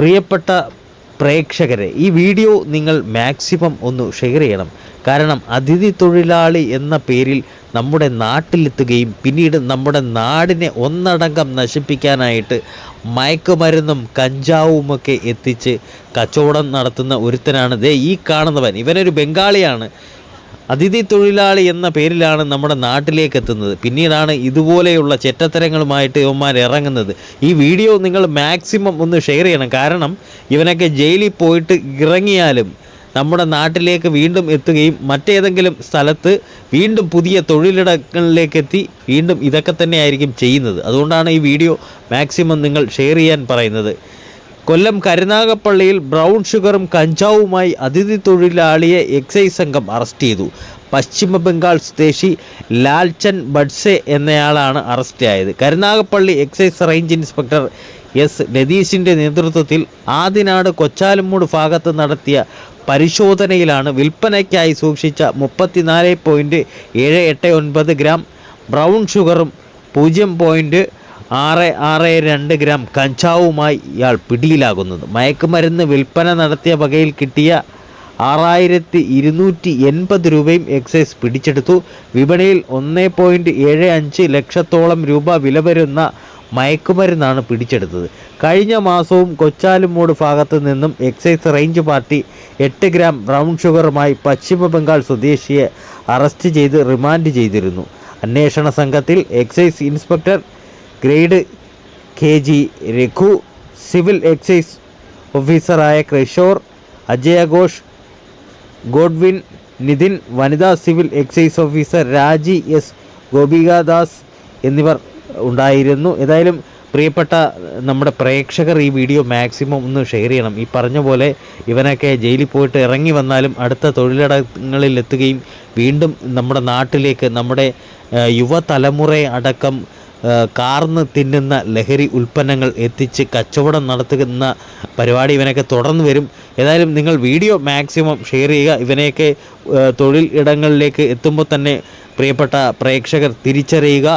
പ്രിയപ്പെട്ട പ്രേക്ഷകരെ ഈ വീഡിയോ നിങ്ങൾ മാക്സിമം ഒന്ന് ഷെയർ ചെയ്യണം. കാരണം അതിഥി തൊഴിലാളി എന്ന പേരിൽ നമ്മുടെ നാട്ടിലെത്തുകയും പിന്നീട് നമ്മുടെ നാടിനെ ഒന്നടങ്കം നശിപ്പിക്കാനായിട്ട് മയക്കുമരുന്നും കഞ്ചാവുമൊക്കെ എത്തിച്ച് കച്ചവടം നടത്തുന്ന ഒരുത്തനാണ് ദേ ഈ കാണുന്നവൻ. ഇവനൊരു ബംഗാളിയാണ്. അതിഥി തൊഴിലാളി എന്ന പേരിലാണ് നമ്മുടെ നാട്ടിലേക്ക് എത്തുന്നത്. പിന്നീടാണ് ഇതുപോലെയുള്ള ചെറ്റത്തരങ്ങളുമായിട്ട് ഇവന്മാർ ഇറങ്ങുന്നത്. ഈ വീഡിയോ നിങ്ങൾ മാക്സിമം ഒന്ന് ഷെയർ ചെയ്യണം. കാരണം ഇവനൊക്കെ ജയിലിൽ പോയിട്ട് ഇറങ്ങിയാലും നമ്മുടെ നാട്ടിലേക്ക് വീണ്ടും എത്തുകയും മറ്റേതെങ്കിലും സ്ഥലത്ത് വീണ്ടും പുതിയ തൊഴിലിടങ്ങളിലേക്ക് എത്തി വീണ്ടും ഇതൊക്കെ തന്നെയായിരിക്കും ചെയ്യുന്നത്. അതുകൊണ്ടാണ് ഈ വീഡിയോ മാക്സിമം നിങ്ങൾ ഷെയർ ചെയ്യാൻ പറയുന്നത്. കൊല്ലം കരുനാഗപ്പള്ളിയിൽ ബ്രൗൺ ഷുഗറും കഞ്ചാവുമായി അതിഥി തൊഴിലാളിയെ എക്സൈസ് സംഘം അറസ്റ്റ് ചെയ്തു. പശ്ചിമ ബംഗാൾ സ്വദേശി ലാൽചൻ ബഡ്സെ എന്നയാളാണ് അറസ്റ്റിലായത് Karunagappally excise range inspector S രതീഷിന്റെ നേതൃത്വത്തിൽ ആദിനാട് കൊച്ചാലുമൂട് ഭാഗത്ത് നടത്തിയ പരിശോധനയിലാണ് വിൽപ്പനയ്ക്കായി സൂക്ഷിച്ച മുപ്പത്തിനാല് പോയിന്റ് ഏഴ് എട്ട് ഒൻപത് ഗ്രാം ബ്രൗൺ ഷുഗറും പൂജ്യം പോയിന്റ് ആറ് ആറ് രണ്ട് ഗ്രാം കഞ്ചാവുമായി ഇയാൾ പിടിയിലാകുന്നത്. മയക്കുമരുന്ന് വിൽപ്പന നടത്തിയ വകയിൽ കിട്ടിയ ആറായിരത്തി ഇരുന്നൂറ്റി എൺപത് രൂപയും എക്സൈസ് പിടിച്ചെടുത്തു. വിപണിയിൽ ഒന്ന് പോയിന്റ് ഏഴ് അഞ്ച് ലക്ഷത്തോളം രൂപ വില വരുന്ന മയക്കുമരുന്നാണ് പിടിച്ചെടുത്തത്. കഴിഞ്ഞ മാസവും കൊച്ചാലുമൂട് ഭാഗത്തു നിന്നും എക്സൈസ് റേഞ്ച് പാർട്ടി എട്ട് ഗ്രാം ബ്രൗൺ ഷുഗറുമായി പശ്ചിമ ബംഗാൾ സ്വദേശിയെ അറസ്റ്റ് ചെയ്ത് റിമാൻഡ് ചെയ്തിരുന്നു. അന്വേഷണ സംഘത്തിൽ excise inspector grade K G Raghu civil excise ഓഫീസറായ കിഷോർ അജയ ഘോഷ് ഗോഡ്വിൻ നിതിൻ വനിതാ civil excise officer Raji S Gopikadas എന്നിവർ ഉണ്ടായിരുന്നു. ഏതായാലും പ്രിയപ്പെട്ട നമ്മുടെ പ്രേക്ഷകർ ഈ വീഡിയോ മാക്സിമം ഒന്ന് ഷെയർ ചെയ്യണം. ഈ പറഞ്ഞ പോലെ ഇവനൊക്കെ ജയിലിൽ പോയിട്ട് ഇറങ്ങി വന്നാലും അടുത്ത തൊഴിലിടങ്ങളിൽ എത്തുകയും വീണ്ടും നമ്മുടെ നാട്ടിലേക്ക് നമ്മുടെ യുവതലമുറ അടക്കം കാർന്ന് തിന്നുന്ന ലഹരി ഉൽപ്പന്നങ്ങൾ എത്തിച്ച് കച്ചവടം നടത്തുന്ന പരിപാടി ഇവനൊക്കെ തുടർന്ന് വരും. ഏതായാലും നിങ്ങൾ വീഡിയോ മാക്സിമം ഷെയർ ചെയ്യുക. ഇവനെയൊക്കെ തൊഴിൽ ഇടങ്ങളിലേക്ക് എത്തുമ്പോൾ തന്നെ പ്രിയപ്പെട്ട പ്രേക്ഷകർ തിരിച്ചറിയുക.